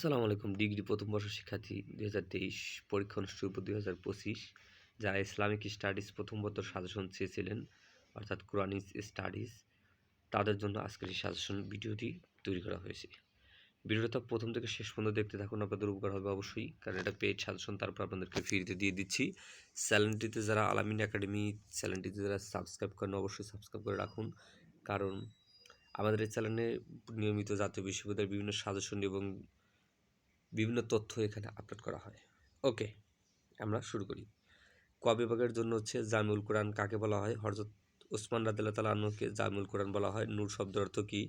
আসসালামু আলাইকুম। ডিগ্রি প্রথম বর্ষ শিক্ষার্থী দুই হাজার তেইশ পরীক্ষা অনুষ্ঠিত দুই হাজার পঁচিশ যারা ইসলামিক স্টাডিজ প্রথম বছর সাজেশন চেয়েছিলেন, অর্থাৎ কোরআনিক স্টাডিজ তাদের জন্য আজকের এই সাজেশন ভিডিওটি তৈরি করা হয়েছে। ভিডিওটা প্রথম থেকে শেষ পর্যন্ত দেখতে থাকুন, আপনাদের উপকার হবে অবশ্যই, কারণ এটা পেড সাজেশন তারপর আপনাদেরকে ফ্রিতে দিয়ে দিচ্ছি। চ্যানেলটিতে যারা আলামিন একাডেমি চ্যানেলটিতে যারা সাবস্ক্রাইব করেন, অবশ্যই সাবস্ক্রাইব করে রাখুন, কারণ আমাদের এই চ্যানেলে নিয়মিত জাতীয় বিশ্ববিদ্যালয়ের বিভিন্ন সাজেশন এবং বিভিন্ন তথ্য এখানে আপলোড করা হয়। ওকে আমরা শুরু করি। ক বিভাগের জন্য হচ্ছে জামিউল কোরআন কাকে বলা হয়? হরজত ওসমান রাদিল্লা তালা আনুকে জামিউল কোরআন বলা হয়। নূর শব্দের অর্থ কী?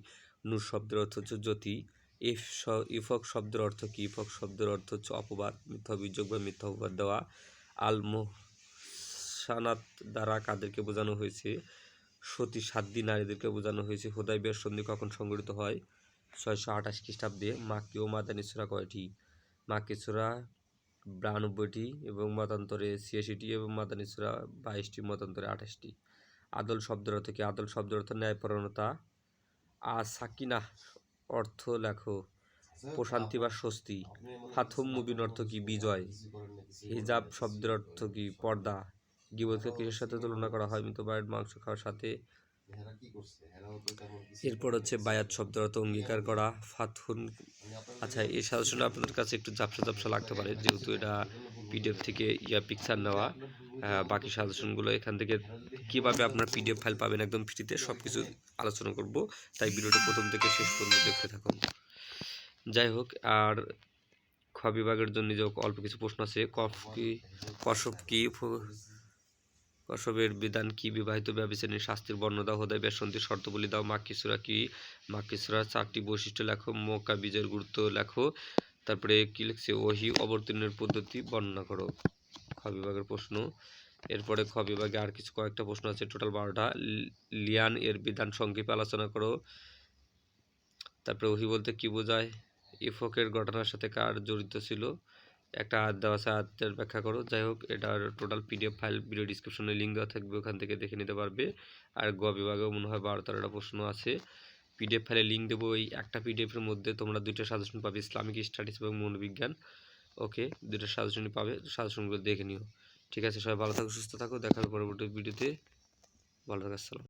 নূর শব্দের অর্থ হচ্ছে জ্যোতি। ইফ ইফক শব্দের অর্থ কী? ইফক শব্দের অর্থ হচ্ছে অপবাদ, মিথ্যা অভিযোগ বা মিথ্যা অপবাদ দেওয়া। আল মোহসানাত দ্বারা কাদেরকে বোঝানো হয়েছে? সতী সাধ্যী নারীদেরকে বোঝানো হয়েছে। হোদাই বিয়ার সন্ধি কখন সংগঠিত হয়? ছয়শো আঠাশ খ্রিস্টাব্দে মাক্কি ও মাদানী সূরা কয়টি? মাক্কি সূরা বিরানব্বইটি এবং মতান্তরে ছিয়াশিটি এবং মাদানী সূরা বাইশটি, মতান্তরে আঠাশটি। আদল শব্দের অর্থ কি? আদল শব্দের অর্থ ন্যায়পরণতা আ সাকিনা অর্থ লেখো, প্রশান্তি বা স্বস্তি। ফাথম মুবিন অর্থ কি? বিজয়। হিজাব শব্দের অর্থ কি? পর্দা। গিবতকে কিসের সাথে তুলনা করা হয়? মৃতবায়ের মাংস খাওয়ার সাথে এরপর হচ্ছে বায়াত শব্দ অর্থ অঙ্গীকার করা ফাথুন আচ্ছা এই সাজেশনটা আপনাদের কাছে একটু ঝাপসা ঝাপসা লাগতে পারে যেহেতু এটা পিডিএফ থেকে ইয়া পিকচার নেওয়া। বাকি সাজেশনগুলো এখান থেকে কীভাবে আপনার পিডিএফ ফাইল পাবেন একদম ফ্রিতে সব কিছু আলোচনা করব। তাই ভিডিওটা প্রথম থেকে শেষ পর্যন্ত দেখতে থাকুন। যাই হোক আর খ বিভাগের জন্য যে অল্প কিছু প্রশ্ন আছে কফ কি কসব কি কসবের বিধান কি? বিবাহিত ব্যবচারীর শাস্তির বর্ণনা হোদায় বেসন্তির শর্তবলী দাও মাকিসুরা কি? মাকিসুরা চারটি বৈশিষ্ট্য লেখো মক্কা বীজের গুরুত্ব লেখো। তারপরে কি লিখছে? ওহি অবতীর্ণের পদ্ধতি বর্ণনা করো। খ বিভাগের প্রশ্ন। এরপরে খ বিভাগে আর কিছু কয়েকটা প্রশ্ন আছে, টোটাল বারোটা। লিয়ান এর বিধান সংক্ষেপে আলোচনা করো। তারপরে ওহি বলতে কি বোঝায়? ইফকের ঘটনার সাথে কার জড়িত ছিল? একটা হাত দেওয়া আছে হাতের ব্যাখ্যা করো। যাই হোক, এটার টোটাল পিডিএফ ফাইল ভিডিও ডিসক্রিপশনে লিঙ্ক দেওয়া থাকবে, ওখান থেকে দেখে নিতে পারবে। আর গ বিভাগেও মনে হয় বারো তেরোটা প্রশ্ন আছে। পিডিএফ ফাইলে লিঙ্ক দেবো ওই একটা পিডিএফের মধ্যে। তোমরা দুইটা সাজেশন পাবে ইসলামিক স্টাডিজ এবং মনোবিজ্ঞান। ওকে দুইটা সাজেশনই পাবে সাজেশনগুলো দেখে নিও। ঠিক আছে, সবাই ভালো থাকো, সুস্থ থাকো। দেখা হবে পরবর্তী ভিডিওতে ভালো থাকো, আসসালাম